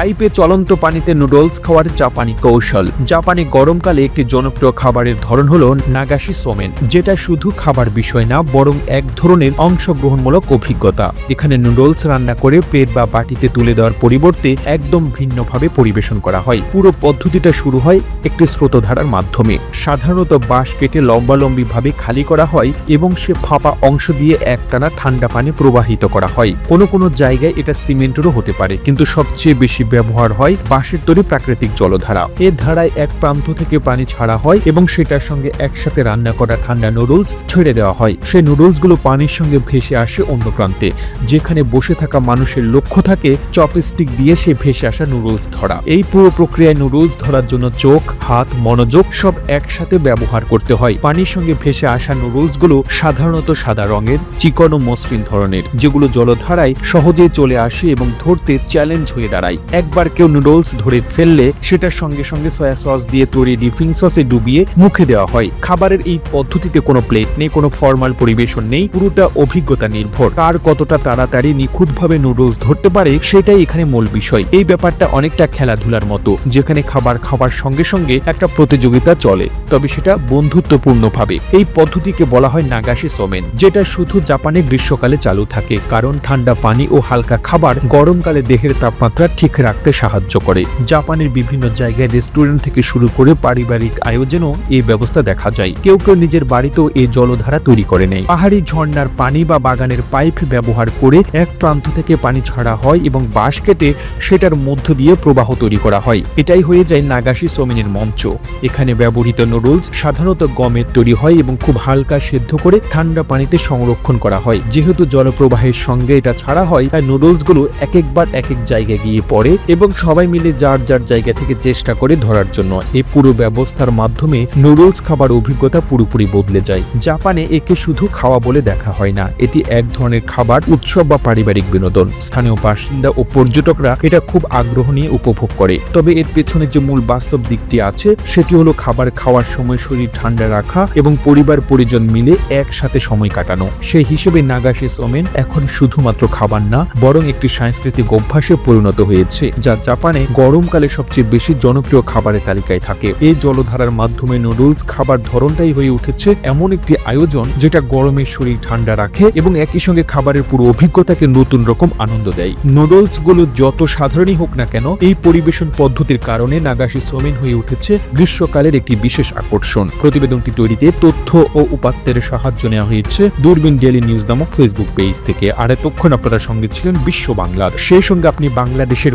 পাইপে চলন্ত পানিতে নুডলস খাওয়ার জাপানি কৌশল। জাপানে গরমকালে একটি জনপ্রিয় খাবারের ধরন হল নাগাশি সোমেন, যেটা শুধু খাবার বিষয় না, বরং এক ধরনের অংশগ্রহণমূলক অভিজ্ঞতা। এখানে নুডলস রান্না করে প্লেট বা বাটিতে তুলে দেওয়ার পরিবর্তে একদম ভিন্নভাবে পরিবেশন করা হয়। পুরো পদ্ধতিটা শুরু হয় একটি স্রোতধারার মাধ্যমে। সাধারণত বাঁশ কেটে লম্বালম্বিভাবে খালি করা হয় এবং সে ফাঁপা অংশ দিয়ে একটানা ঠান্ডা পানি প্রবাহিত করা হয়। কোনো কোনো জায়গায় এটা সিমেন্টেরও হতে পারে, কিন্তু সবচেয়ে বেশি ব্যবহার হয় বাঁশের তৈরি প্রাকৃতিক জলধারা। এ ধারায় এক প্রান্ত থেকে পানি ছাড়া হয় এবং সেটার সঙ্গে একসাথে রান্না করা ঠান্ডা নুডলস ছেড়ে দেওয়া হয়। সেই নুডলসগুলো পানির সঙ্গে ভেসে আসে অন্য প্রান্তে, যেখানে বসে থাকা মানুষের লক্ষ্য থাকে চপস্টিক দিয়ে সে ভেসে আসা নুডলস ধরা। এই পুরো প্রক্রিয়ায় নুডলস ধরার জন্য চোখ, হাত, মনোযোগ সব একসাথে ব্যবহার করতে হয়। পানির সঙ্গে ভেসে আসা নুডলসগুলো সাধারণত সাদা রঙের, চিকন ও মসৃণ ধরনের, যেগুলো জলধারায় সহজে চলে আসে এবং ধরতে চ্যালেঞ্জ হয়ে দাঁড়ায়। একবার কেউ নুডলস ধরে ফেললে সেটার সঙ্গে সঙ্গে সয়া সস দিয়ে তৈরি ডিপিং সসে ডুবিয়ে মুখে দেওয়া হয়। খাবারের এই পদ্ধতিতে কোনো প্লেট নেই, কোনো ফর্মাল পরিবেশন নেই, পুরোটা অভিজ্ঞতা নির্ভর। কার কতটা তাড়াতাড়ি নিখুঁতভাবে নুডলস ধরতে পারে সেটাই এখানে মূল বিষয়। এই ব্যাপারটা অনেকটা খেলাধুলার মতো, যেখানে খাবার খাওয়ার সঙ্গে সঙ্গে একটা প্রতিযোগিতা চলে, তবে সেটা বন্ধুত্বপূর্ণভাবে। এই পদ্ধতিকে বলা হয় নাগাশি সোমেন, যেটা শুধু জাপানে গ্রীষ্মকালে চালু থাকে, কারণ ঠান্ডা পানি ও হালকা খাবার গরমকালে দেহের তাপমাত্রা ঠিক রাখতে সাহায্য করে। জাপানের বিভিন্ন জায়গায় রেস্টুরেন্ট থেকে শুরু করে পারিবারিক আয়োজনও এই ব্যবস্থা দেখা যায়। কেউ কেউ নিজের বাড়িতেও এই জলধারা তৈরি করে নেয়। পাহাড়ি ঝর্ণার পানি বা বাগানের পাইপ ব্যবহার করে এক প্রান্ত থেকে পানি ছাড়া হয় এবং বাঁশ কেটে সেটার মধ্য দিয়ে প্রবাহ তৈরি করা হয়। এটাই হয়ে যায় নাগাশি সোমিনের মঞ্চ। এখানে ব্যবহৃত নুডলস সাধারণত গমের তৈরি হয় এবং খুব হালকা সেদ্ধ করে ঠান্ডা পানিতে সংরক্ষণ করা হয়। যেহেতু জলপ্রবাহের সঙ্গে এটা ছাড়া হয়, তাই নুডলসগুলো এক একবার এক এক জায়গায় গিয়ে পড়ে। এবং সবাই মিলে যার যার জায়গা থেকে চেষ্টা করে ধরার জন্য এই পুরো ব্যবস্থার মাধ্যমে নুডলস খাবার অভিজ্ঞতা পুরোপুরি বদলে যায়। জাপানে একে শুধু খাওয়া বলে দেখা হয় না, এটি এক ধরনের খাবার, উৎসব বা পারিবারিক বিনোদন। স্থানীয় বাসিন্দা ও পর্যটকরা এটা খুব আগ্রহ নিয়ে উপভোগ করে। তবে এর পেছনে যে মূল বাস্তব দিকটি আছে, সেটি হলো খাবার খাওয়ার সময় শরীর ঠান্ডা রাখা এবং পরিবার পরিজন মিলে একসাথে সময় কাটানো। সেই হিসেবে নাগাশি সোমেন এখন শুধুমাত্র খাবার না, বরং একটি সাংস্কৃতিক অভ্যাসে পরিণত হয়েছে। যা জাপানে গরমকালে সবচেয়ে বেশি জনপ্রিয় খাবারের তালিকায় থাকে। এই জলধারার মাধ্যমে নুডলস খাবার ধরনটাই হয়ে উঠেছে এমন একটি আয়োজন যেটা গরমের শরীর ঠান্ডা রাখে এবং একই সঙ্গে খাবারের পুরো অভিজ্ঞতাকে নতুন রকম আনন্দ দেয়। নুডলসগুলো যত সাধারণই হোক না কেন, এই পরিবেশন পদ্ধতির কারণে নাগাশি সোমেন হয়ে উঠেছে গ্রীষ্মকালের একটি বিশেষ আকর্ষণ। প্রতিবেদনটি তৈরিতে তথ্য ও উপাত্তের সাহায্য নেওয়া হয়েছে দূরবীন ডেলি নিউজ নামক ফেসবুক পেজ থেকে। আর এতক্ষণ আপনারা সঙ্গে ছিলেন বিশ্ব বাংলার। সেই সঙ্গে আপনি বাংলাদেশের